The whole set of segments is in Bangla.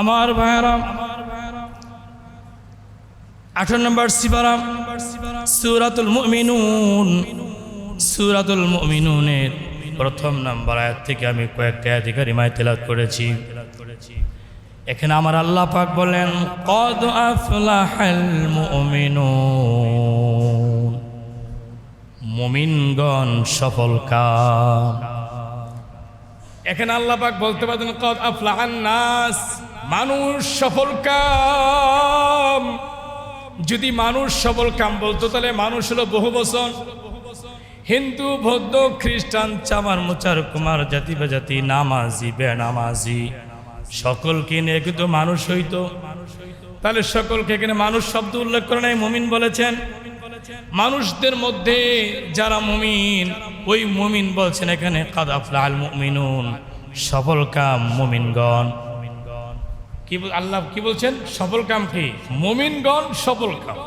আমার ভাইয়ারাম আঠারো নম্বর সিবারাম সুরাতুল মুমিনুন, সুরাতুল মুমিনুনের প্রথম নাম্বার আয়াত থেকে আমি কয়েকটা অধিকারী মায় তেলাত করেছি। এখানে আমার আল্লাহ পাক বলেন, কদ আফলাহাল মুমিনুন। মুমিনগণ সফল কাম। এখানে আল্লাহ পাক বলতে পারতেন, কদ আফলাহান নাস। মানুষ সফল কাম। যদি মানুষ সফল কাম বলতো, তাহলে মানুষ হলো বহু বচন। হিন্দু, বৌদ্ধ, খ্রিস্টান, চামার মোচার, কুমার, জাতি বেজাতি, নামাজি, বেনামাজি, সকলকে নিয়ে কিন্তু মানুষ হইতো। তাহলে সকলকে এখানে মানুষ শব্দ উল্লেখ করে নাই, মুমিন বলেছেন। মানুষদের মধ্যে যারা মুমিন, ওই মুমিন বলছেন এখানে কাদাফলাল মুমিনুন, সফল কাম মুমিনগণ। কি বল- আল্লাহ কি বলছেন সফল কাম কি মুমিনগণ সফল কাম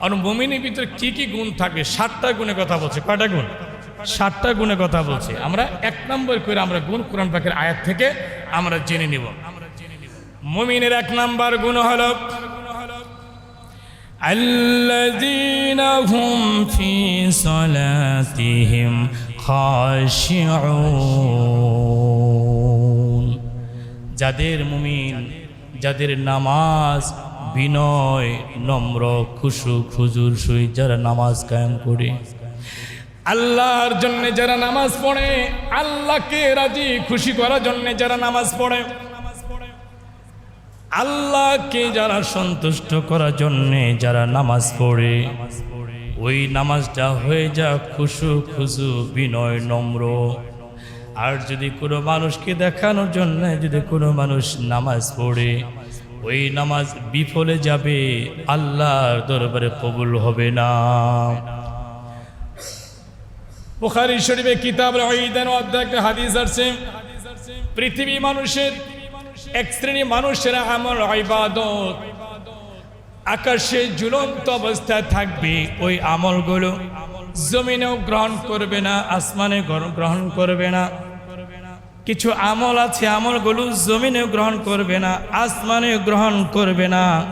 আর মুমিনের ভিতরে কি কি গুণ থাকে সাতটা গুণে কথা বলছে কয়টা গুণ সাতটা গুণে কথা বলছে আমরা এক নম্বর করে আমরা গুণ কোরআন পাকের আয়াত থেকে আমরা জেনে নিব মুমিনের এক নাম্বার গুণ হলো الذين هم في صلاتهم خاشعون যাদের মুমিন যাদের নামাজ বিনয়, নম্র, খুশু, খুজুর সই, যারা নামাজ কায়েম করে। আল্লাহর জন্য যারা নামাজ পড়ে, আল্লাহকে রাজি, খুশি করার জন্য যারা নামাজ পড়ে। আল্লাহকে যারা সন্তুষ্ট করার জন্যে যারা নামাজ পড়ে, ওই নামাজটা হয়ে যা খুশু খুশু বিনয়, নম্র। আর যদি কোনো মানুষকে দেখানোর জন্য যদি কোনো মানুষ নামাজ পড়ে, ওই নামাজ বিফলে যাবে, আল্লাহর দরবারে কবুল হবে না। বুখারী শরীফে কিতাব অধ্যায় একটা হাদিস আছে পৃথিবী মানুষের, এক শ্রেণি মানুষেরা আমার ইবাদত। আকাশে ঝুলন্ত অবস্থায় থাকবে ওই আমলগুলো। জমিনেও গ্রহণ করবে না, আসমানে গ্রহণ- করবে না। কিছু আমল আছে, আমলগুলো জমিনেও গ্রহণ করবে না আসমানে গ্রহণ করবে না।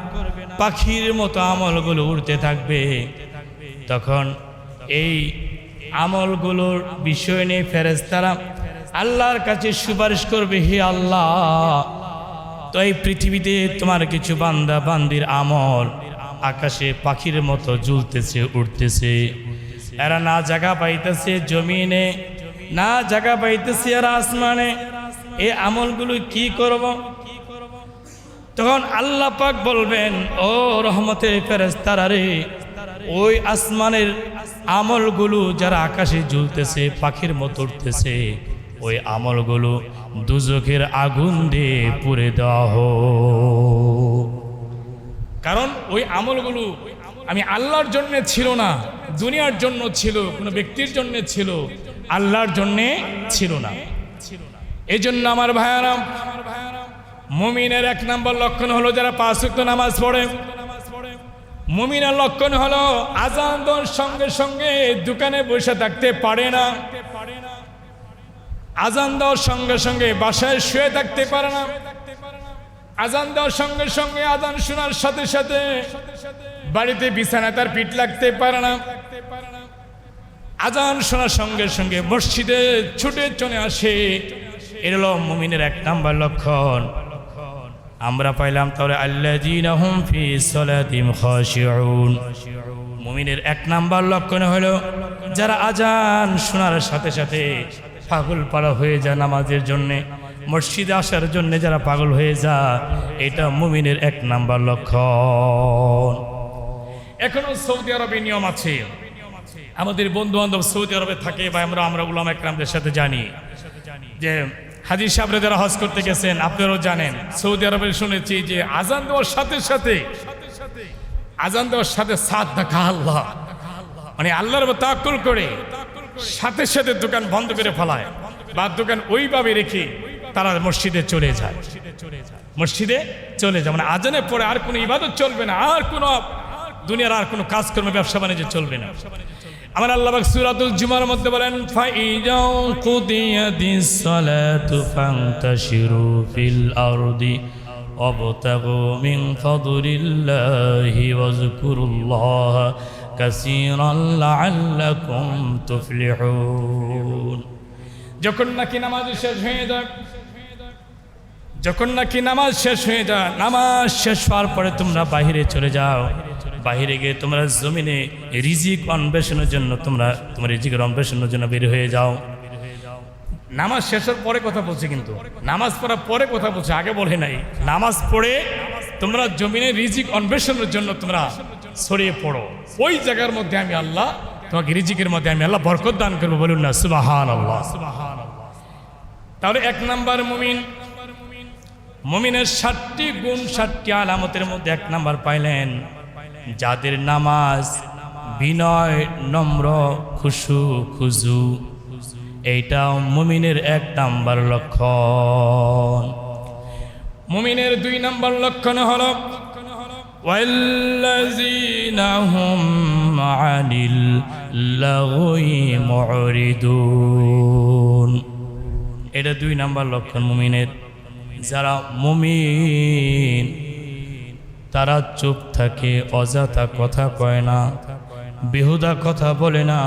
পাখির মতো আমলগুলো উড়তে থাকবে। তখন এই আমলগুলোর বিষয় নিয়ে ফেরেস্তারা আল্লাহর কাছে সুপারিশ করবে, হে আল্লাহ, তো এই পৃথিবীতে তোমার কিছু বান্দা বান্দির আমল আকাশে পাখির মতো ঝুলতেছে উঠতেছে এরা না জায়গা পাইতেছে জমিনে, না জায়গা পাইতেছে এরা আসমানে। এই আমলগুলো কি করব? তখন আল্লাহ পাক বলবেন, ও রহমতের ফেরেস্তারা রে, ওই আসমানের আমলগুলো যারা আকাশে ঝুলতেছে পাখির মতো উঠতেছে ওই আমলগুলো দুজখের আগুন দিয়ে পুড়ে দেওয়া কারণ ওই আমলগুলো আমি আল্লাহর জন্য ছিল না, দুনিয়ার জন্য ছিল, কোনো ব্যক্তির জন্য ছিল, আল্লাহর জন্যে ছিল না। এই জন্য আমার ভাইয়ারাম মুমিনের এক নম্বর লক্ষণ হলো যারা পাঁচ নামাজ পড়ে। মুমিনের লক্ষণ হলো আজান সঙ্গে সঙ্গে দোকানে বসে থাকতে পারে না। আজান দেওয়ার সঙ্গে সঙ্গে বাসায় শুয়ে থাকতে পারে না। আজান দেওয়ার সঙ্গে সঙ্গে আজান শোনার সাথে সাথে বাড়িতে বিছানায় তার পিঠ লাগতে পারে না। আজান শোনার সঙ্গে সঙ্গে মসজিদে ছুটে চলে আসে। এর মুমিনের এক নাম্বার লক্ষণ। আমরা পাইলাম তাহলে খাশিউন। মুমিনের এক নাম্বার লক্ষণ হলো যারা আজান শোনার সাথে সাথে পাগল পাড়া হয়ে যায় নামাজের জন্যে, মসজিদে আসার জন্যে যারা পাগল হয়ে যায়, এটা মুমিনের এক নাম্বার লক্ষণ। এখনও সৌদি আরবে নিয়ম আছে। আমাদের বন্ধু বান্ধব সৌদি আরবে থাকে বা আমরা আমরা উলাম একরামদের সাথে জানি যে হাজির সাহেবরা যারা হজ করতে গেছেন, আপনারাও জানেন, সৌদি আরবে শুনেছি যে আজান দেওয়ার সাথে সাথে, আজান দেওয়ার সাথে সাত দেখা আল্লাহ। মানে আল্লাহর তাক্কুল করে, সাথে সাথে দোকান বন্ধ করে ফেলায় বা দোকান ওইভাবে রেখে তারা মসজিদে চলে যায়। মসজিদে চলে যায়। মানে আজানের পরে আর কোনো ইবাদত চলবে না, আর কোনো দুনিয়ার আর কোনো কাজ ব্যবসা বাণিজ্য চলবে না। আমার আল্লাহ পাক সূরাতুল জুমার মধ্যে বলেন, ফাইজাউ কুদিয়াতিস সালাতু ফান্তাশিরু ফিল আরদি ওয়াবতাগু মিন ফাদলিল্লাহি ওয়াজকুরুল্লাহ কাসীরান লাআল্লাকুম তুফলিহুন। যখন নাকি নামাজ শেষ হয়ে যায়, যখন নাকি নামাজ শেষ হয়ে যায়, নামাজ শেষ হওয়ার পরে তোমরা বাহিরে চলে যাও। বাহিরে গিয়ে তোমরা জমিনে রিজিক অন্বেষণের জন্য তোমরা, তোমার রিজিকের অন্বেষণের জন্য বের হয়ে যাও। নামাজ শেষের পরে কথা বলছে কিন্তু। নামাজ পড়ার পরে কথা বলছে, আগে বলে নাই। নামাজ পড়ে তোমরা জমিনে রিজিক অন্বেষণের জন্য তোমরা ছড়িয়ে পড়ো। ওই জায়গার মধ্যে আমি আল্লাহ, তোমাকে রিজিকের মধ্যে আমি আল্লাহ বরকত দান করব বলুন না সুবাহান আল্লাহ সুবাহান তাহলে এক নাম্বার মুমিন। মুমিনের ষাটটি গুণ, ষাটটি আলামতের মধ্যে এক নাম্বার পাইলেন। যাদের নামাজ বিনয়, নম্র, খুশু, খুজু এইটা মুমিনের এক নাম্বার লক্ষণ। মুমিনের দুই নাম্বার লক্ষণ হল আনিল এটা দুই নাম্বার লক্ষণ মুমিনের। যারা মুমিন তারা চুপ থাকে, অযথা কথা কয় না। বেহুদা কথা বলে না,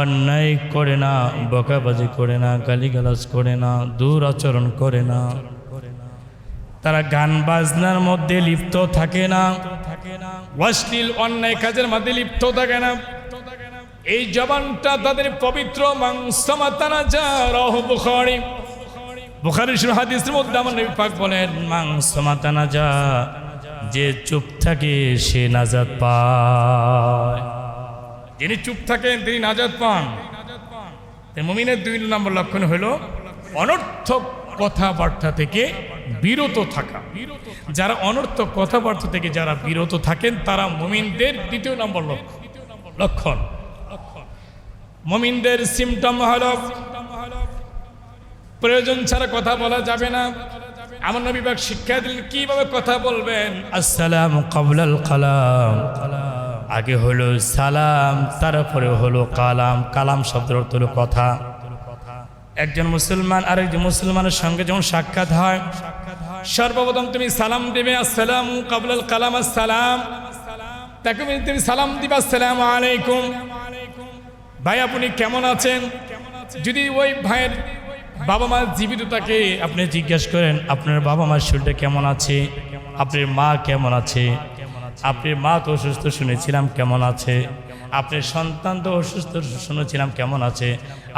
অন্যায় করে না, বকাবাজি করে না, গালিগালাজ করে না, দূর আচরণ করে না। তারা গান বাজনার মধ্যে লিপ্ত থাকে না, অশ্লীল অন্যায় কাজের মধ্যে লিপ্ত থাকে না। এই জবানটা তাদের পবিত্র মাংস মাংসমাতানা যা রহ বুখারি। বুখারি হাদিসের মধ্যে আমার নবী পাক বলেন, মাংস মাতা না যা যে চুপ থাকে সে নাজাত পায়। যিনি চুপ থাকেন, তিনি নাজাদ পান। মুমিনের দুই নম্বর লক্ষণ হলো অনর্থক কথাবার্তা থেকে বিরত থাকা। যারা অনর্থক কথাবার্তা থেকে যারা বিরত থাকেন, তারা মমিনদের দ্বিতীয় নম্বর লক্ষ্য লক্ষণ। মমিনদের সিমটম হলো প্রয়োজন ছাড়া কথা বলা যাবে না। আমার নবীবাগ শিক্ষা দিলেন, কীভাবে কথা বলবেন? আসসালাম কাবলাল কালাম। আগে হলো সালাম, তারপরে হলো কালাম। কালাম শব্দের অর্থ হলো কথা। একজন মুসলমান আরেকজন মুসলমানের সঙ্গে যখন সাক্ষাৎ হয়, সর্বপ্রথম তুমি সালাম দিবে, আসসালাম কাবলাল কালাম, আসসালাম। তাকে তুমি সালাম দিবে, আসসালাম আলাইকুম। ভাই, আপনি কেমন আছেন? যদি ওই ভাইয়ের বাবা মা জীবিত থাকে আপনি জিজ্ঞেস করেন, আপনার বাবা মার শরীরটা কেমন আছে? আপনার মা কেমন আছে? আপনার মা তো অসুস্থ শুনেছিলাম কেমন আছে? আপনার সন্তান তো অসুস্থ শুনেছিলাম কেমন আছে?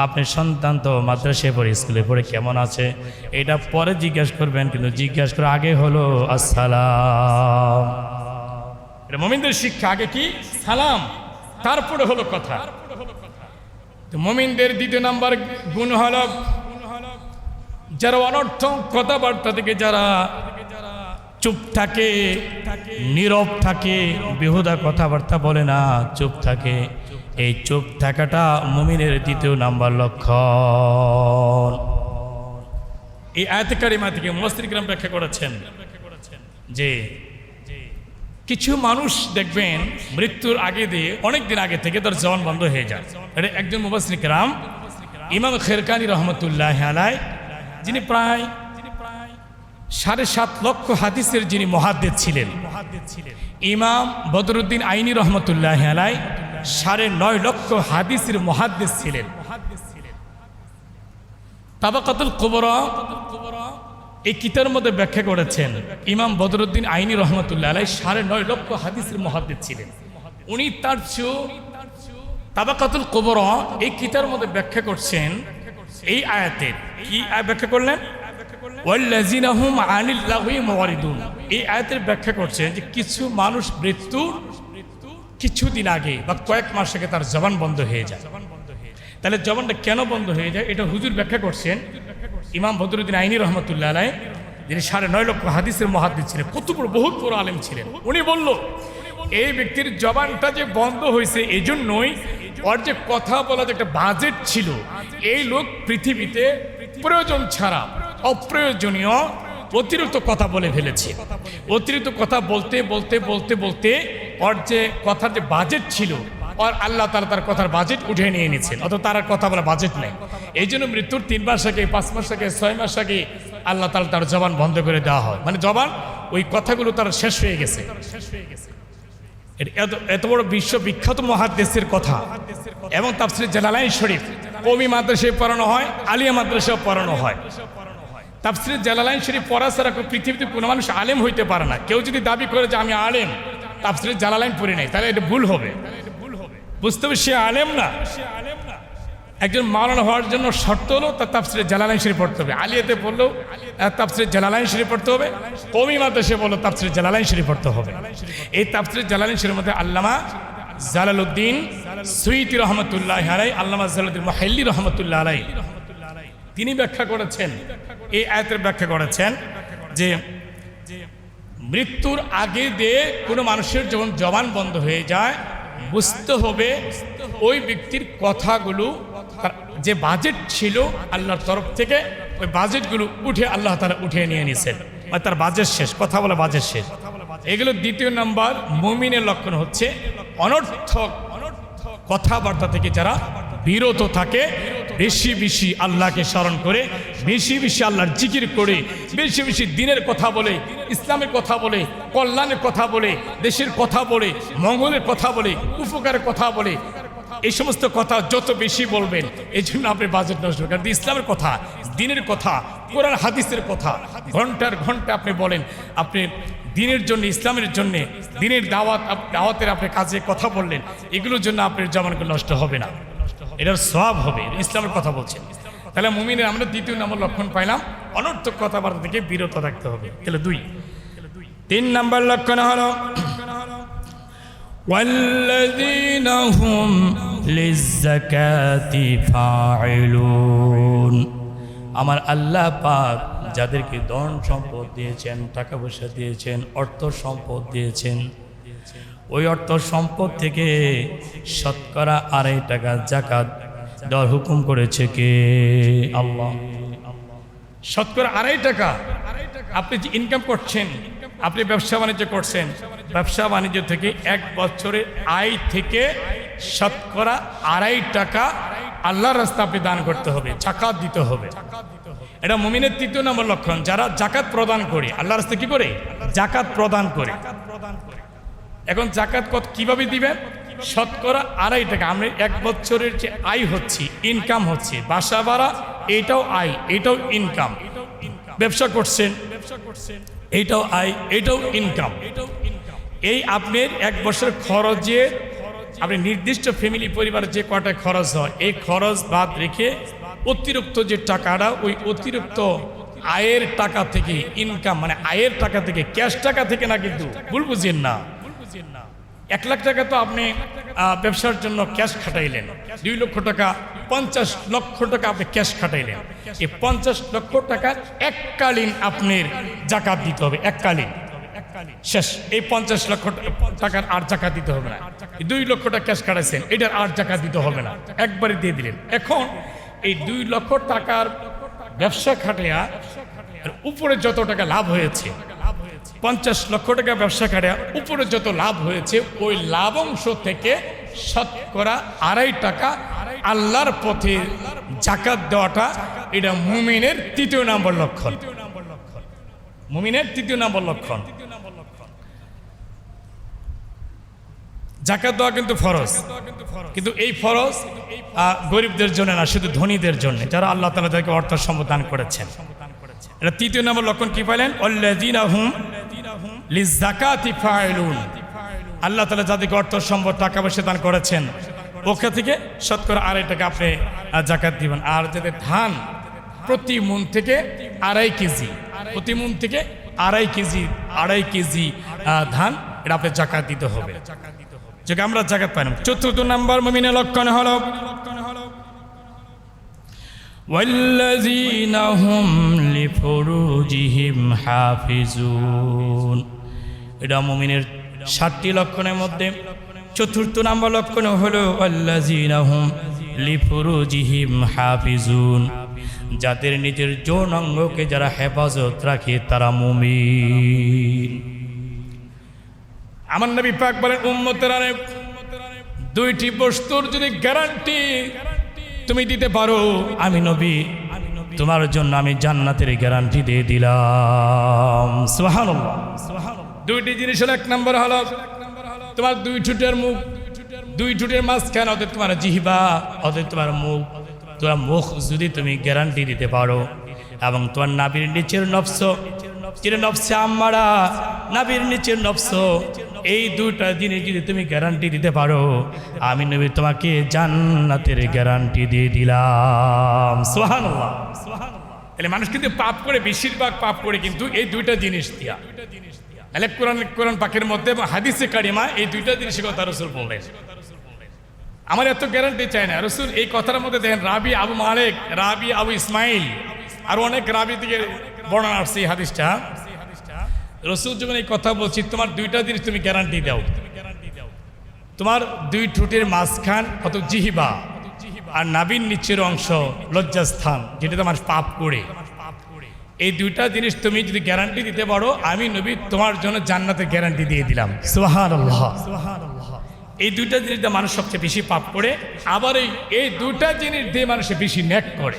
আপনার সন্তান তো মাদ্রাসায় পড়ে, স্কুলে পড়ে কেমন আছে? এটা পরে জিজ্ঞাসা করবেন, কিন্তু জিজ্ঞেস করে আগে হলো, আসসালাম। এটা মমিনদের শিক্ষা, আগে কি? সালাম। তারপরে হলো কথা। মমিনদের দ্বিতীয় নাম্বার গুণ হল যারা অনর্থক কথাবার্তা থেকে যারা চুপ থাকে, নীরব থাকে, বেহুদা কথাবার্তা বলে না, চুপ থাকে। এই চুপ থাকাটা মুমিনের দ্বিতীয় নাম্বার লক্ষণ। এই আয়তকারিমা থেকে মস্তিগ্রাম ব্যাখ্যা করেছেন যে কিছু মানুষ দেখবেন মৃত্যুর আগে দিয়ে অনেক দিন আগে থেকে তার জবান বন্ধ হয়ে যায়। একজন মুবাসনিকরাম ইমাম খেরকানি রহমতুল্লাহ আলাই যিনি প্রায় সাড়ে সাত লক্ষ হাদিসের যিনি মহাদ্দেদ ছিলেন। ইমাম বদরুদ্দিন আইনি রহমতুল্লাহ আলাই সাড়ে নয় লক্ষ হাদিসের মহাদ্দেদ ছিলেন। তাবাকাতুল কুবরা এই কিতার মধ্যে ব্যাখ্যা করেছেন ইমাম বদরুদ্দিন আইনি রহমতুল্লাহ আলাই সাড়ে নয় লক্ষ হাদিসের মহাদ্দেদ ছিলেন। উনি তার চেয়েও তাবাকাতুল কুবরা এই কিতার মধ্যে ব্যাখ্যা করছেন এই আয়াতের কি ব্যাখ্যা করলেন? আনিল এই ব্যাখ্যা করছেন যে কিছু মানুষ মৃত্যু কিছুদিন আগে বা কয়েক মাস আগে তার জবান বন্ধ হয়ে যায়। তাহলে জবানটা কেন বন্ধ হয়ে যায়? এটা হুজুর ব্যাখ্যা করছেন ইমাম সাড়ে নয় লক্ষ হাদিসের মহাদিস ছিলেন, কত বড়, বহুত বড় আলেম ছিলেন। উনি বলল, এই ব্যক্তির জবানটা যে বন্ধ হয়েছে এই জন্যই ওর যে কথা বলা যে একটা বাজেট ছিল এই লোক পৃথিবীতে প্রয়োজন ছাড়া, অপ্রয়োজনীয় অতিরিক্ত কথা বলে ফেলেছে। অতিরিক্ত কথা বলতে বলতে বলতে বলতে ওর যে কথার যে বাজেট ছিল আর আল্লাহ তালা তার কথার বাজেট উঠে নিয়ে নিয়েছেন অত তার কথা বলা বাজেট নেই। এই জন্য মৃত্যুর তিন মাস আগে, পাঁচ মাস আগে, ছয় মাস আগে আল্লাহ তালা তার জবান বন্ধ করে দেওয়া হয়। মানে জবান, ওই কথাগুলো তার শেষ হয়ে গেছে। এর এত এত বড় বিশ্ববিখ্যাত মহাদেশের কথা। এবং তাফসির জালালাইন শরীফ কবি মাদ্রাসায় পড়ানো হয়, আলিয়া মাদ্রাসায় পড়ানো হয়। তাফসির জালালাইন শরীফ পড়া ছাড়া পৃথিবীতে কোনো মানুষ আলেম হইতে পারে না। কেউ যদি দাবি করে যে আমি আলেম, তাফসির জালালাইন পড়ি নাই, তাহলে এটা ভুল হবে। বুঝতে হবে সে আলেম না সে আলেম না। একজন মাওলানা হওয়ার জন্য শর্ত হলো তার তাফসিরে জালালাইন শরীফ পড়তে হবে। আলিয়াতে পড়লেও তাফসিরে জালালাইন শরীফ পড়তে হবে। কমি মাদ্রাসে বলল তাফসিরে জালালাইন শরীফ পড়তে হবে। এই তাফসিরে জালালাইন শরীফের মধ্যে আল্লামা জালালউদ্দিন সুইতি রহমতুল্লাহ আলাই আল্লামা জালালউদ্দিন মাহাল্লি রহমতুল্লাহ আলাই তিনি ব্যাখ্যা করেছেন, এই আয়াতের ব্যাখ্যা করেছেন যে মৃত্যুর আগে দিয়ে কোনো মানুষের যখন জবান বন্ধ হয়ে যায়, বুঝতে হবে ওই ব্যক্তির কথাগুলো যে বাজেট ছিল আল্লাহর তরফ থেকে, ওই বাজেটগুলো উঠে আল্লাহ তারা উঠিয়ে নিয়ে নিয়েছেন মানে তার বাজেট শেষ, কথা বলে বাজেট শেষ। এগুলো দ্বিতীয় নাম্বার, মুমিনের লক্ষণ হচ্ছে অনর্থক কথাবার্তা থেকে যারা বিরত থাকে, বেশি বেশি আল্লাহকে স্মরণ করে, বেশি বেশি আল্লাহর জিকির করে, বেশি বেশি দিনের কথা বলে, ইসলামের কথা বলে, কল্যাণের কথা বলে, দেশের কথা বলে, মঙ্গলের কথা বলে, উপকারের কথা বলে এই সমস্ত কথা যত বেশি বলবেন এই জন্য আপনি বাজেট নষ্ট করবেন। কারণ ইসলামের কথা দিনের কথা কোরআন হাদিসের কথা ঘন্টার ঘন্টা আপনি বলেন আপনি দিনের জন্য ইসলামের জন্য দিনের দাওয়াত আপ- দাওয়াতের আপনি কাজে কথা বললেন এগুলোর জন্য আপনার জমানগুলো নষ্ট হবে না এটার সব হবে ইসলামের কথা বলছেন তাহলে মুমিনের আমরা দ্বিতীয় নম্বর লক্ষণ পাইলাম অনর্থক কথাবার্তা থেকে বিরত থাকতে হবে তাহলে দুই তিন নম্বর লক্ষণ হলো والذين هم ফাইলুন আমার আল্লাহ পাক যাদেরকে ধন সম্পদ দিয়েছেন, টাকা পয়সা দিয়েছেন, অর্থ সম্পদ দিয়েছেন, ওই অর্থ সম্পদ থেকে শতকরা আড়াই টাকা জাকাত দেওয়ার হুকুম করেছে কে? আল্লাহ। শতকরা আড়াই টাকা আপনি যে ইনকাম করছেন, আপনি ব্যবসা বাণিজ্য করছেন, ব্যবসা বাণিজ্য থেকে এক বছরের আয় থেকে শতকরা আড়াই টাকা আল্লাহর রাস্তা আপনি দান করতে হবে, জাকাত দিতে হবে। এটা মুমিনের তৃতীয় নম্বর লক্ষণ। যারা জাকাত প্রদান করে, আল্লাহর রাস্তা কি করে? জাকাত প্রদান করে। এখন জাকাত কত কীভাবে দিবেন? শতকরা আড়াই টাকা। আমরা এক বছরের যে আয় হচ্ছে ইনকাম হচ্ছে, বাসা ভাড়া, এটাও আয়, এটাও ইনকাম ব্যবসা করছেন ব্যবসা করছেন এটাও আয়, এটাও ইনকাম এই আপনার এক বছর খরচের আপনি নির্দিষ্ট ফ্যামিলি পরিবারের যে কটা খরচ হয়, এই খরচ বাদ রেখে অতিরিক্ত যে টাকাটা, ওই অতিরিক্ত আয়ের টাকা থেকে ইনকাম মানে আয়ের টাকা থেকে ক্যাশ টাকা থেকে না কিন্তু ভুল বুঝেন না। এক লাখ টাকা তো আপনি ব্যবসার জন্য ক্যাশ খাটাইলেন। দুই লক্ষ টাকা, পঞ্চাশ লক্ষ টাকা আপনি ক্যাশ খাটাইলেন। এই পঞ্চাশ লক্ষ টাকা এককালীন আপনার জাকাত দিতে হবে, এককালীন। শেষ। এই পঞ্চাশ লক্ষ টাকার আর জাকাত দিতে হবে না। দুই লক্ষ টাকা ক্যাশ কাটাইছেন এটার আর জাকাত দিতে হবে না। একবারে দিয়ে দিলেন। এখন এই দুই লক্ষ টাকার ব্যবসা খাটিয়া উপরে যত টাকা লাভ হয়েছে পঞ্চাশ লক্ষ টাকা ব্যবসা খাটিয়া উপরে যত লাভ হয়েছে ওই লাভ অংশ থেকে শতকরা আড়াই টাকা আল্লাহর পথে জাকাত দেওয়াটা এটা মুমিনের তৃতীয় নম্বর লক্ষণ। মুমিনের তৃতীয় নম্বর লক্ষণ। জাকাত দেওয়া কিন্তু ফরজ। কিন্তু এই ফরজ গরিবদের জন্য না, শুধু ধনীদের জন্য। যারা আল্লাহ তালা তাদেরকে অর্থ সম্বোধন করেছেন। এটা তৃতীয় নম্বর লক্ষণ কি পাইলেন? আল্লাহ তালা যাদেরকে অর্থ সম্পদ, টাকা পয়সা দান করেছেন, ওকে থেকে শতকরা আড়াই টাকা আপনি জাকাত দিবেন। আর যাদের ধান, প্রতি মন থেকে আড়াই কেজি, প্রতি মন থেকে আড়াই কেজি আড়াই কেজি ধান, এটা আপনি জাকাত দিতে হবে। যে আমরা জাকাত পাইলাম চতুর্থ নাম্বার মমিনে লক্ষণ হলো والذين هم لفروجهم حافظون এটা মুমিনের ষাটটি লক্ষণের মধ্যে চতুর্থ নাম্বার লক্ষণ হলো আল্লাযীনা হুম লিফুরুজিহিম হাফিজুন যাদের নিজের যৌন অঙ্গকে যারা হেফাজত রাখে তারা মুমিন আমার নবী পাক বলেন, উম্মতেরা দুইটি বস্তুর যদি গ্যারান্টি তুমি দিতে পারো, আমি নবী, তোমার জন্য আমি জান্নাতের গ্যারান্টি দিয়ে দিলাম। সুবহানাল্লাহ। দুইটি জিনিস হলো এক নম্বর হলো, তোমার দুই ঠুটের মুখ, দুই ঠুটের মাঝখানে অর্থাৎ তোমার জিহিবা অতএব তোমার মুখ তোমার মুখ যদি তুমি গ্যারান্টি দিতে পারো, এবং তোমার নাবির নিচের নফস চির নফসে আম্মারা নাবির নিচের নফস এই দুটা জিনিস যদি তুমি গ্যারান্টি দিতে পারো, আমি নবী তোমাকে জান্নাতের গ্যারান্টি দিয়ে দিলাম। সুবহানাল্লাহ তাহলে মানুষ কিন্তু পাপ করে, বেশিরভাগ পাপ করে, কিন্তু এই দুইটা জিনিস দিয়া। তাহলে কোরআন কোরআন পাকের মধ্যে হাদিসে কারিমা, এই দুইটা জিনিসের কথা রসুল বললেন। আমার এত গ্যারান্টি চাই না। রসুল এই কথার মধ্যে দেখেন রাবি আবু মালেক, রাবি আবু ইসমাইল, আর অনেক রাবি থেকে বর্ণনা আসছে এই হাদিসটা। রসুল যখন এই কথা বলছি, তোমার দুইটা জিনিস তুমি গ্যারান্টি দাও। তুমি গ্যারান্টি দাও তোমার দুই ঠোঁটের মাঝখান কত জিহিবা, আর নাবির নিচের অংশ লজ্জাস্থান, যেটা তোমার পাপ করে। এই দুইটা জিনিস তুমি যদি গ্যারান্টি দিতে পারো, আমি নবী তোমার জন্য জান্নাতের গ্যারান্টি দিয়ে দিলাম। সুবহানাল্লাহ। এই দুইটা জিনিস মানুষ সবচেয়ে বেশি পাপ করে, আবার এই দুইটা জিনিস দিয়ে মানুষে বেশি ন্যাক করে।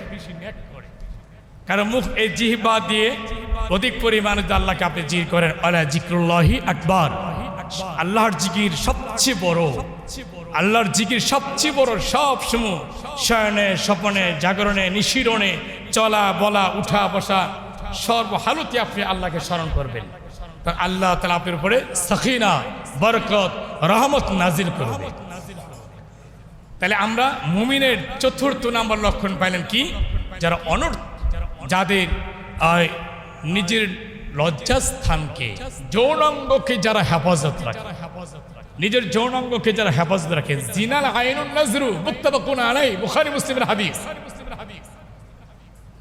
কারণ মুখ এই জিহবা দিয়ে অধিক পরিমাণে আল্লাহকে আপনি জির করেন আল্লাহ জিক্রুল্লাহি আকবর। আল্লাহর জিকির সবচেয়ে বড়। আল্লাহর জিকির সবচেয়ে বড় সব সময় শয়নে, স্বপনে, জাগরণে, নিশিরণে, চলা, বলা, উঠা, বসা, সর্বহালতে আপনি আল্লাহকে স্মরণ করবেন। তার আল্লাহ তালা আপনার উপরে সখিনা বরকত, রহমত নাজিল করবে। তাহলে আমরা মুমিনের চতুর্থ নাম্বার লক্ষণ পাইলেন কি? যারা অনর্থ যাদের নিজের লজ্জাস্থানকে, যৌনাঙ্গকে যারা হেফাজত রাখে। নিজের যৌনাঙ্গকে যারা হেফাজত রাখে। জিনাল আইনুন নজরু মুত্তাবাকুন আলাই বুখারী মুসলিমের হাদিস।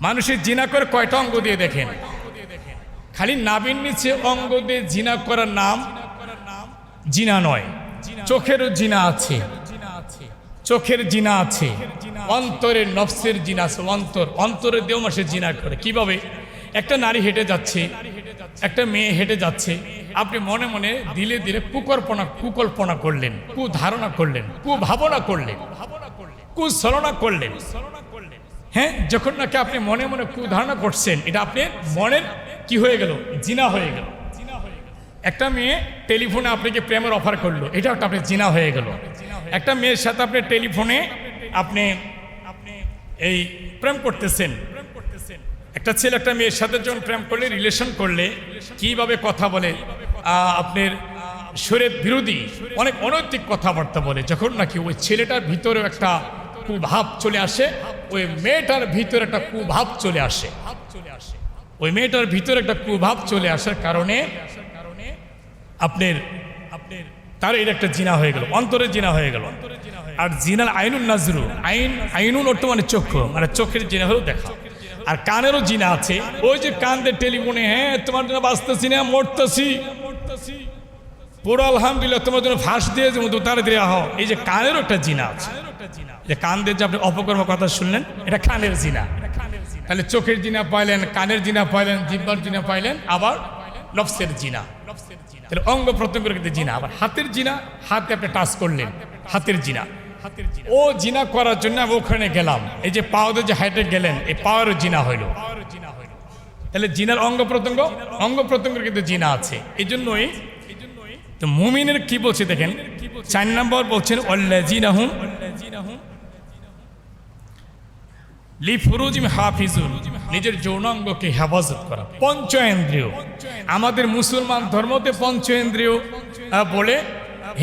মানুষের জিনা করে কয়টা অঙ্গ দিয়ে দেখেন? খালি নাবির নিচে অঙ্গ দিয়ে জিনা করার নাম জিনা নয়, চোখেরও জিনা আছে। চোখের জিনা আছে, অন্তরের নফসের জিনা আছে, অন্তর অন্তরের দেও মাসে জিনা করে। কীভাবে? একটা নারী হেঁটে যাচ্ছে, একটা মেয়ে হেঁটে যাচ্ছে, আপনি মনে মনে দিলে দিলে কুকল্পনা কুকল্পনা করলেন, কুধারণা করলেন কু কুভাবনা করলেন কুছলনা করলেন। হ্যাঁ যখন নাকি আপনি মনে মনে কুধারণা করছেন, এটা আপনি মনের কি হয়ে গেল? জিনা হয়ে গেল। একটা মেয়ে টেলিফোনে আপনাকে প্রেমের অফার করল এটা একটা আপনি জিনা হয়ে গেল। একটা মেয়ের সাথে আপনি টেলিফোনে আপনি আপনি এই প্রেম করতেছেন। একটা ছেলে একটা মেয়ের সাথে যখন প্রেম করলে রিলেশন করলে, কীভাবে কথা বলে? আপনার শরীর বিরোধী, অনেক অনৈতিক কথাবার্তা বলে। যখন নাকি ওই ছেলেটার ভিতরেও একটা কুভাব চলে আসে, ওই মেয়েটার ভিতরে একটা কুভাব চলে আসে। ওই মেয়েটার ভিতরে একটা কুভাব চলে আসার কারণে আপনার আপনার তার এটা একটা জিনা হয়ে গেল, অন্তরের জিনা হয়ে গেল। আর জিনাল আইনুন নাজরু, আইন, আইনুন অর্থ মানে চক্ষু মানে চোখের জিনা হলো দেখা। আর কানেরও জিনা আছে, ওই যে কানদের টেলিফোনে হ্যাঁ তোমার জন্য বাঁচতেছি না, মরতেছি। পুরো আলহামদুলিল্লাহ, তোমার জন্য ফাঁস দিয়ে যে তাড়াতাড়ি আহ। এই যে কানেরও একটা জিনা আছে। যে কান দিয়ে যে আপনি অপকর্ম কথা শুনলেন, এটা কানের জিনা। তাহলে চোখের জিনা পাইলেন, কানের জিনা পাইলেন, জিব্বার জিনা পাইলেন, আবার নফসের জিনা। তাহলে অঙ্গ প্রত্যঙ্গের কিন্তু জিনা, আবার হাতের জিনা, হাতে আপনি টাচ করলেন, হাতের জিনা। হাতের ও জিনা করার জন্য আমি ওখানে গেলাম, এই যে পাওয়াতে যে হাইটে গেলেন, এই পাওয়ার জিনা হইল। তাহলে জিনার অঙ্গ প্রত্যঙ্গ, অঙ্গ প্রত্যঙ্গের কিন্তু জিনা আছে। এই জন্যই তো মুমিনের কি বলছে দেখেন? চার নম্বর বলছেন অল্লাজিনাহুম লি ফুরুজিম হাফিজুন নিজের যৌনাঙ্গকে হেফাজত করা। পঞ্চেন্দ্রিয় আমাদের মুসলমান ধর্মতে পঞ্চেন্দ্রিয় বলে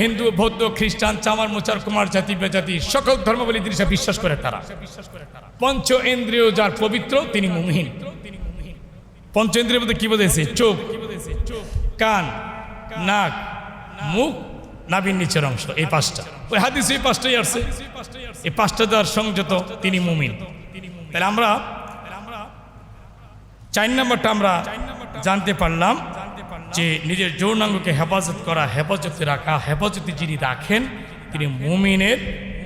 হিন্দু, বৌদ্ধ, খ্রিস্টান, চামার, মোচার, কুমার জাতি, বেজাতি, সকল ধর্মাবলী জিনিসে বিশ্বাস করে তারা। পঞ্চ ইন্দ্রিয় যার পবিত্র, তিনি মুমহীন পঞ্চেন্দ্রিয় মধ্যে কি বোঝাইছে? চোখ, কান, নাক, মুখ নাবির নিচের অংশ, এই পাঁচটা। ওই হাদিস এই পাঁচটাই আসছে। এই পাঁচটা যার সংযত, তিনি মুমিন। তাহলে আমরা চার নম্বরটা আমরা জানতে পারলাম যে নিজের যৌনাঙ্গকে হেফাজত করা, হেফাজতে রাখা, হেফাজতে যিনি রাখেন, তিনি মুমিনের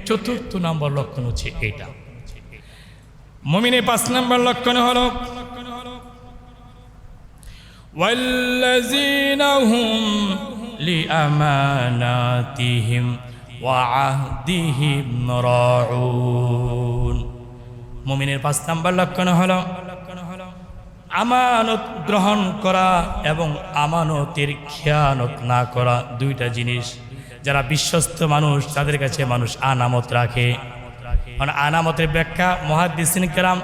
চতুর্থ নম্বর লক্ষণ হচ্ছে এটা। মুমিনের পাঁচ নম্বর লক্ষণ হল ওয়াল্লাজিনাহুম লিআমানাতিহিম ওয়া আহদিহিম রাউন। মুমিনের পাঁচ নাম্বার লক্ষণ হল আমানত গ্রহণ করা এবং আমানতের খেয়ানত না করা দুইটা জিনিস। যারা বিশ্বস্ত মানুষ, তাদের কাছে মানুষ আনামত রাখে। আনামতের ব্যাখ্যা মহাদিসিন কেরাম,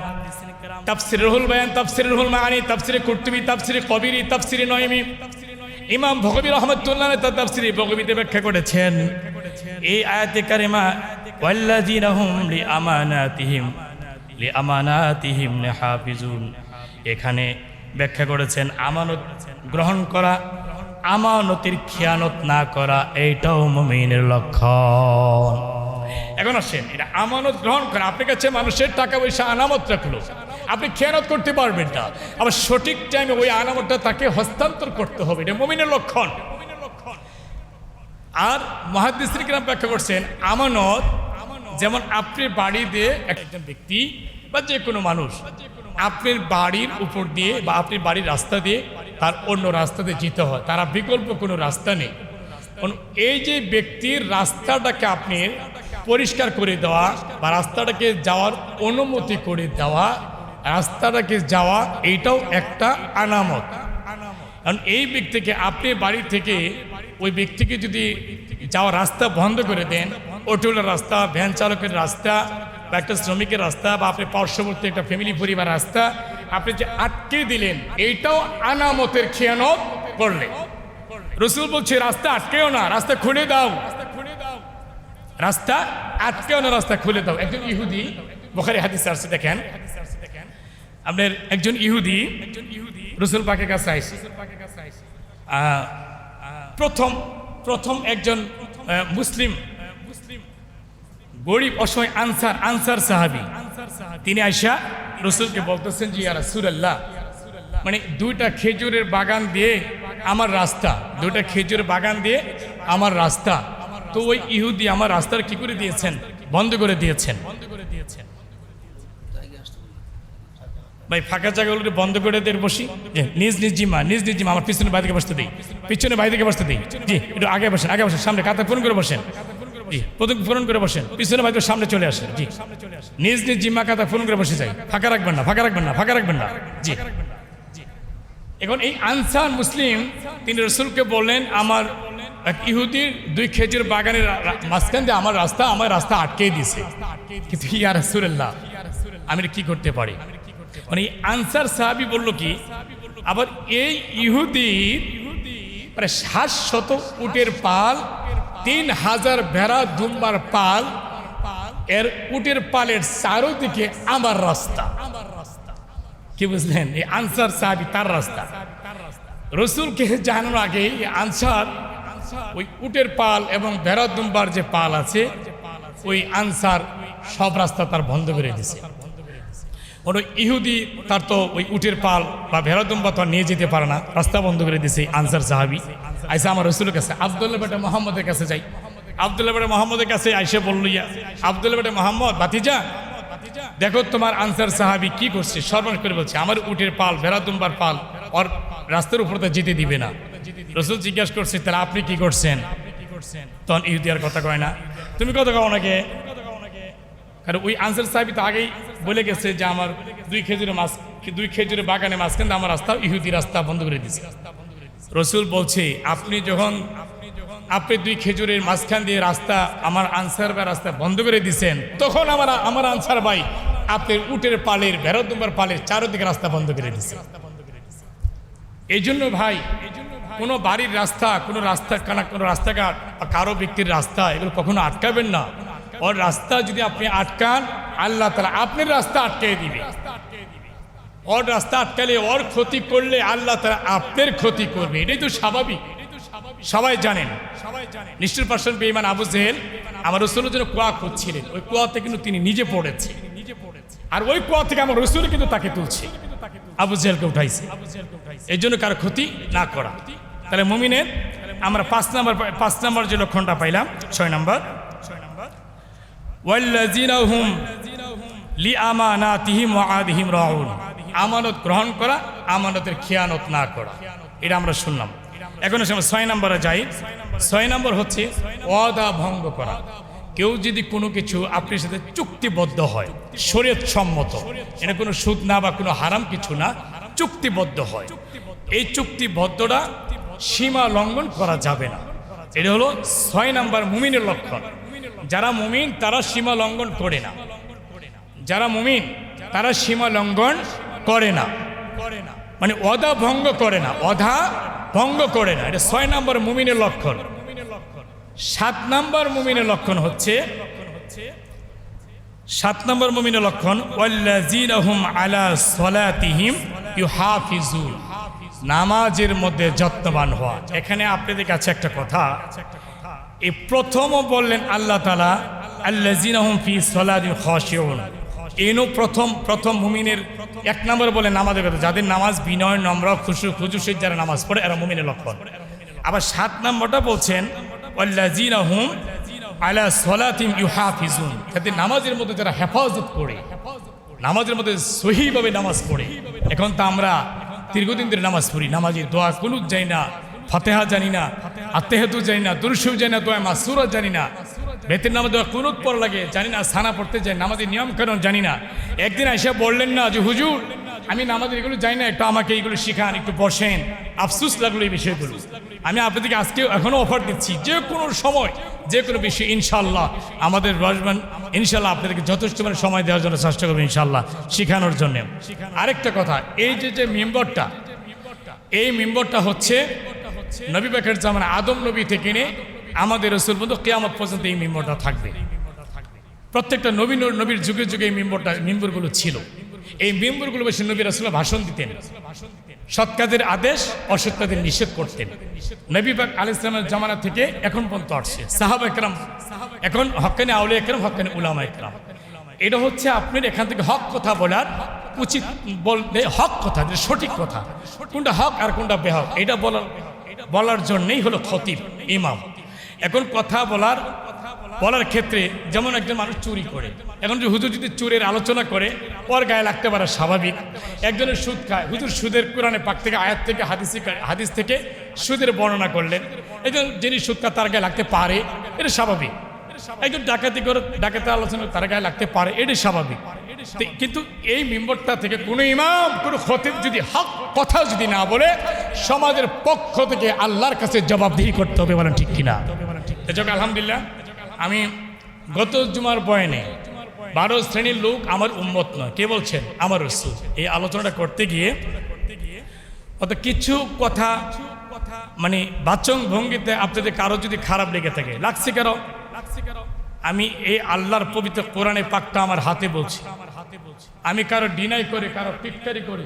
তাফসির রুহুল বায়ান, তাফসির রুহুল মাআনি, তাফসির কুরতুবি, তাফসির কবিরি, তাফসির নয়মি ইমাম ভগবী রহমতুল্লাহ তার তাফসির ভগবীতে ব্যাখ্যা করেছেন। এই আয়াতে কারিমা, ওয়াল্লাযীনা এখানে ব্যাখ্যা করেছেন, আমানত গ্রহণ করা, আমানতির খেয়ানত না করা, এইটাও মুমিনের লক্ষণ। এখন আসেন, এটা আমানত গ্রহণ করা, আপনার কাছে মানুষের টাকা পয়সা আনামত রাখল, আপনি খেয়ানত করতে পারবেন না। আবার সঠিক টাইমে ওই আনামতটা তাকে হস্তান্তর করতে হবে, এটা মমিনের লক্ষণ। আর মহাদিসির কিরাম ব্যাখ্যা করছেন, আমানত যেমন আপনি বাড়ি দিয়ে একজন ব্যক্তি বা যে কোনো মানুষ, আপনার বাড়ির উপর দিয়ে বা আপনার বাড়ির রাস্তা দিয়ে তার অন্য রাস্তাতে যেতে হয়। তারা বিকল্প কোনো রাস্তা নেই। এই যে ব্যক্তির রাস্তাটাকে আপনি পরিষ্কার করে দেওয়া বা রাস্তাটাকে যাওয়ার অনুমতি করে দেওয়া, রাস্তাটাকে যাওয়া এইটাও একটা আনামত। কারণ এই ব্যক্তিকে আপনি বাড়ি থেকে, ওই ব্যক্তিকে যদি যাওয়ার রাস্তা বন্ধ করে দেন অটোলার রাস্তা, ভ্যান চালকের রাস্তা বা একটা শ্রমিকের রাস্তা বা আপনি পার্শ্ববর্তী একটা ফ্যামিলি পরিবার রাস্তা। আপনি যে আটকে দিলেন, এইটাও আনামতের খেয়ানত করলে। রসুল বলছে, রাস্তা আটকেও না, রাস্তা খুলে দাও। রাস্তা আটকেও না, রাস্তা খুলে দাও। একজন ইহুদি, বোখারি হাদিস আসছে, দেখেন। আপনার একজন ইহুদি একজন ইহুদি রসুল পাকের কাছে আইসে। প্রথম প্রথম একজন মুসলিম গরিব, অসহায়, আনসার আনসার সাহাবি। তিনি আইসা রসুলকে বলতেছেন যে ইয়ারা সুরাল্লাহ মানে দুইটা খেজুরের বাগান দিয়ে আমার রাস্তা, দুইটা খেজুরের বাগান দিয়ে আমার রাস্তা। তো ওই ইহুদি আমার রাস্তার কি করে দিয়েছেন? বন্ধ করে দিয়েছেন। বন্ধ করে দিয়েছেন ভাই, ফাঁকা জায়গাগুলো বন্ধ করে দিয়ে বসি। নিজ নিজ জিমা নিজ নিজ জিমা আমার পিছনে বাইরে বসতে দিই। পিছনে বাইরে বসতে দিই। জি, একটু আগে বসেন আগে বসেন, সামনে কাতা পূরণ করে বসেন। করে বসেন। পিছনে সামনে চলে আসেন, জি। নিজ নিজ জিম্মা কাতা করে বসে ফাঁকা রাখবেন না, ফাঁকা রাখবেন না, ফাঁকা রাখবেন না, জি। এখন এই আনসার মুসলিম, তিনি রসুলকে আমার এক ইহুদির দুই খেজুর বাগানের মাঝখান দিয়ে আমার রাস্তা আমার রাস্তা আটকে দিছে। কিন্তু আমি কি করতে পারি? মানে আনসার সাহাবি বলল কি, আবার এই ইহুদির প্রায় সাত শত উটের পাল তিন হাজার ভেড়া দুম্বার পাল, এর উটের পালের চারোদিকে আমার রাস্তা। কি বুঝলেন? এই আনসার সাহাবি তার রাস্তা। রসুলকে জানানোর আগে আনসার, ওই উটের পাল এবং ভেড়া দুম্বার যে পাল আছে, ওই আনসার সব রাস্তা তার বন্ধ করে দিছে ওই ইহুদি, তার তো ওই উটের পাল বা ভেড়া দুম্বা তো নিয়ে যেতে পারে না। রাস্তা বন্ধ করে দিছে আনসার সাহাবি। আইসা আমার রসুলের কাছে, আবদুল্লাহ বেটা মোহাম্মদের কাছে যাই। আবদুল্লাহ বেটা মোহাম্মদের কাছে আইসে বলল, ইয়া আবদুল্লাহ বেটা মোহাম্মদ বাতিজা দেখো তোমার আনসার সাহাবি কি করছে? সর্বনাশ করে বলছে, আমার উটের পাল ভেড়া দুম্বার পাল, ওর রাস্তার উপর তো যেতে দিবে না। রসুল জিজ্ঞাসা করছে, তাহলে আপনি কি করছেন? তখন ইহুদি আর কথা কয় না। তুমি কথা কও নাকি কারণ ওই আনসার সাহেব তো আগেই বলে গেছে যে আমার দুই খেজুরের মাছ, দুই খেজুরের বাগানে মাঝখান দিয়ে আমার রাস্তা, ইহুদি রাস্তা বন্ধ করে দিছে। রসুল বলছে, আপনি যখন, আপনি দুই খেজুরের মাঝখান দিয়ে রাস্তা, আমার আনসার বা রাস্তা বন্ধ করে দিছেন, তখন আমার আমার আনসার ভাই আপনার উটের পালের ভেরত নম্বর পালের চারোদিকে রাস্তা বন্ধ করে দিছে। এই জন্য ভাই, কোনো বাড়ির রাস্তা, কোনো রাস্তা কানা কোনো রাস্তাঘাট বা কারও ব্যক্তির রাস্তা এগুলো কখনো আটকাবেন না। ওর রাস্তা যদি আপনি আটকান আল্লাহ তালা আপনার রাস্তা আটকে দিবে ওর রাস্তা আটকালে ওর ক্ষতি করলে আল্লাহ তারা আপনার ক্ষতি করবে এটাই তো স্বাভাবিক। সবাই জানেন। সবাই জানেন নিশ্চয় পার্সন বেইমান আবু জেহেল, আমার রসুলের জন্য কুয়া খুঁজছিলেন। ওই কুয়াতে কিন্তু তিনি নিজে পড়েছে নিজে পড়েছে আর ওই কুয়া থেকে আমার রসুল কিন্তু তাকে তুলছে। আবু জেহেলকে উঠাইছে। এই জন্য কারও ক্ষতি না করা। তাহলে মুমিনের আমরা পাঁচ নম্বর পাঁচ নম্বর যে লক্ষণটা পাইলাম, ছয় নম্বর। রাউন। আমানত গ্রহণ করা, আমানতের খেয়ানত না করা। এটা আমরা শুনলাম। এখন সময় ছয় নম্বরে যাই। ছয় নম্বর হচ্ছে অদা ভঙ্গ করা। কেউ যদি কোনো কিছু আপনার সাথে চুক্তিবদ্ধ হয় শরীয়ত সম্মত এটা কোনো সুদ না বা কোনো হারাম কিছু না, চুক্তিবদ্ধ হয়। এই চুক্তিবদ্ধটা সীমা লঙ্ঘন করা যাবে না। এটা হলো ছয় নাম্বার মুমিনের লক্ষণ। যারা মুমিন, তারা সীমা লঙ্ঘন করে না। যারা মুমিন, তারা সীমা লঙ্ঘন করে না। করে না মানে অধা ভঙ্গ করে না, অধা ভঙ্গ করে না। এটা ছয় নম্বর মুমিনের লক্ষণ। সাত নম্বর মুমিনের লক্ষণ হচ্ছে, সাত নম্বর মুমিনের লক্ষণ আলা ইউহাফিজুন। নামাজের মধ্যে যত্নবান হওয়া। এখানে আপনাদের কাছে একটা কথা। এই প্রথমও বললেন আল্লাহ তালা আল্লাযীনাহুম ফি সলাতিহিম খাশিউন। এনও প্রথম প্রথম মুমিনের এক নম্বর বলে নামাজের কথা যাদের নামাজ বিনয়, নম্র, খুশু খুজুসের যারা নামাজ পড়ে, এরা মুমিনের লক্ষণ। আবার সাত নম্বরটা বলছেন ওয়াল্লাযীনাহুম আলা সলাতিম ইউহাফিজুন। যাদের নামাজের মধ্যে যারা হেফাজত করে নামাজের মধ্যে সহিভাবে নামাজ পড়ে, এখন তো আমরা দীর্ঘদিন ধরে নামাজ পড়ি, নামাজের দোয়া কুনুত যাই না, ফাতেহা জানি না আত্মেহাতু জানি না দুরুশিও জানি না, দোয়া মাসুরা জানি না। বেতের নামাজ দোয়া কুনুত পড়া লাগে, জানি না সানা পড়তে যাই নামাজের নিয়ম কারণ জানি না। একদিন এসে বললেন না যে, হুজুর, আমি নামাজের এগুলো জানি না, একটু আমাকে এইগুলো শিখান, একটু বসেন। আফসুস লাগল এই বিষয়গুলো। আমি আপনাদেরকে আজকে এখনও অফার দিচ্ছি, যে কোনো সময়, যে কোনো বিষয় ইনশাল্লাহ আমাদের রসবান ইনশাল্লাহ আপনাদেরকে যথেষ্ট মানে সময় দেওয়ার জন্য চেষ্টা করব ইনশাল্লাহ শেখানোর জন্য। আরেকটা কথা, এই যে যে মেম্বরটা, এই মেম্বরটা হচ্ছে নবী বাকের জামান আদম নবী থেকে নিয়ে আমাদের রসুল বন্ধু কেয়ামত পর্যন্ত এই মেম্বরটা থাকবে। প্রত্যেকটা নবীন নবীর যুগে যুগে এই মেম্বরটা, মেম্বরগুলো ছিল। এই মেম্বরগুলো বেশি নবী রাসুল ভাষণ দিতেন। সৎ কাজের আদেশ, অসৎ কাজের নিষেধ করতেন। নবী বাক আল ইসলামের জামানা থেকে এখন পর্যন্ত আসছে। সাহাব একরাম, এখন হকানি আউলে একরাম হকানি উলামা একরাম। এটা হচ্ছে আপনার এখান থেকে হক কথা বলার উচিত বলতে হক কথা সঠিক কথা। কোনটা হক আর কোনটা বেহক, এটা বলার বলার জন্যই হলো খতিব, ইমাম। এখন কথা বলার বলার ক্ষেত্রে যেমন একজন মানুষ চুরি করে, এখন যে হুজুর যদি চুরের আলোচনা করে, ওর গায়ে লাগতে পারে স্বাভাবিক। একজনের সুদ খায়, হুজুর সুদের কোরআনে পাক থেকে আয়াত থেকে হাদিস হাদিস থেকে সুদের বর্ণনা করলেন। একজন যিনি সুদ খায়, তার গায়ে লাগতে পারে, এটা স্বাভাবিক। একজন ডাকাতি করে, ডাকাতের আলোচনা তার গায়ে লাগতে পারে এটা স্বাভাবিক। কিন্তু এই মেম্বরটা থেকে কোনো ইমাম, কোনো খতিব যদি হক কথা যদি না বলে, সমাজের পক্ষ থেকে আল্লাহর কাছে জবাবদিহি করতে হবে বলেন ঠিক কিনা? এজন্য আলহামদুলিল্লাহ। আমি গত জুমার বয়ানে বারো শ্রেণির লোক আমার উম্মত নয়। কে বলছেন? আমার রসুল। এই আলোচনাটা করতে গিয়ে অত কিছু কথা মানে বাচং ভঙ্গিতে আপনাদের কারও যদি খারাপ লেগে থাকে, লাগছে কেন? আমি এই আল্লাহর পবিত্র কোরআনে পাকটা আমার হাতে বলছি। আমি কারও ডিনাই করে, কারও টিটকারি করে,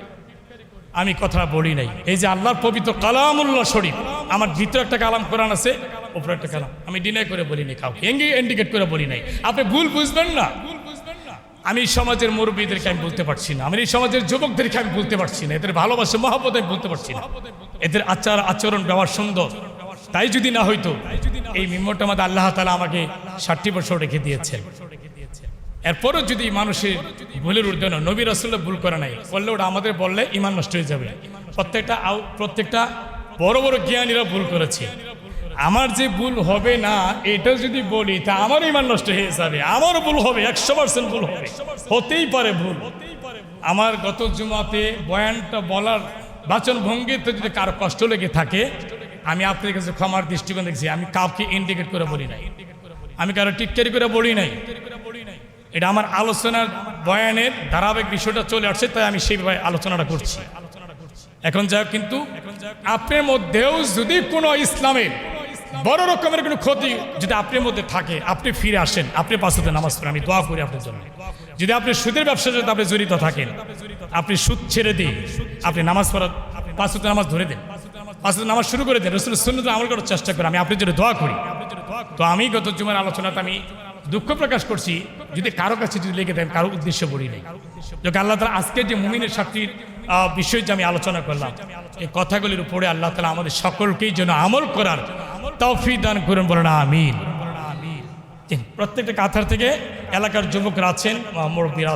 আমি কথা বলি নাই। এই যে আল্লাহর পবিত্র কালামুল্লাহ শরীফ, আমার ভিতরে একটা কালাম কোরআন আছে, উপরে একটা কালাম। আমি ডিনাই করে বলি নাই কাউকে ইন্ডিকেট করে বলি নাই। আপনি ভুল বুঝবেন না। আমি সমাজের মুরব্বীদেরকে আমি বলতে পারছি না। আমি এই সমাজের যুবকদেরকে আমি বলতে পারছি না। এদের ভালোবাসা মহাপদ আমি বলতে পারছি না। এদের আচার, আচরণ ব্যবহার সুন্দর। তাই যদি না হইতো, এই মিম্মটা আমাদের আল্লাহ তালা আমাকে ষাটটি বছর রেখে দিয়েছেন। এরপরও যদি মানুষের ভুলের ঊর্ধ্বে না নবী রসুল্লাহ ভুল করে নাই বললে ওটা আমাদের বললে ইমান নষ্ট হয়ে যাবে। প্রত্যেকটা প্রত্যেকটা বড় বড় জ্ঞানীরা ভুল করেছে। আমার যে ভুল হবে না, এটাও যদি বলি, তা আমার ইমান নষ্ট হয়ে যাবে। আমারও ভুল হবে, একশো পার্সেন্ট ভুল হবে। হতেই পারে ভুল। আমার গত জুমাতে বয়ানটা বলার বাচন ভঙ্গিতে যদি কারও কষ্ট লেগে থাকে, আমি আপনাদের কাছে ক্ষমার দৃষ্টিকোণ দেখছি আমি কাউকে ইন্ডিকেট করে বলি নাই। আমি কারও টিটকারি করে বলি নাই। এটা আমার আলোচনার বয়ানের ধারাবাহিক বিষয়টা চলে আসছে, তাই আমি সেইভাবে আলোচনাটা করছি। এখন যা হোক, কিন্তু আপনার মধ্যেও যদি কোনো ইসলামের বড় রকমের কোনো ক্ষতি যদি আপনার মধ্যে থাকে, আপনি ফিরে আসেন, আপনি পাঁচতে নামাজ পড়েন, আমি দোয়া করি আপনার জন্য। যদি আপনি সুদের ব্যবসার সাথে আপনি জড়িত থাকেন, আপনি সুদ ছেড়ে দিন আপনি নামাজ পড়া পাঁচতে নামাজ ধরে দেন পাঁচতে নামাজ শুরু করে দেন রসুল সুন্নত আমল করার চেষ্টা করি আমি আপনার জন্য দোয়া করি। তো আমি গত জুমার আলোচনাতে আমি দুঃখ প্রকাশ করছি যদি কারও কাছে যদি লেগে দেন, কারও উদ্দেশ্য বলি নাই। আল্লাহ তালা আজকে যে মুমিনের সাথীর বিষয় যে আমি আলোচনা করলাম, এই কথাগুলির উপরে আল্লাহ তালা আমাদের সকলকেই যেন আমল করার তফি দান করুন বলেন, আমিন। প্রত্যেকটা কাথার থেকে এলাকার যুবকরা আছেন মুরব্বীরা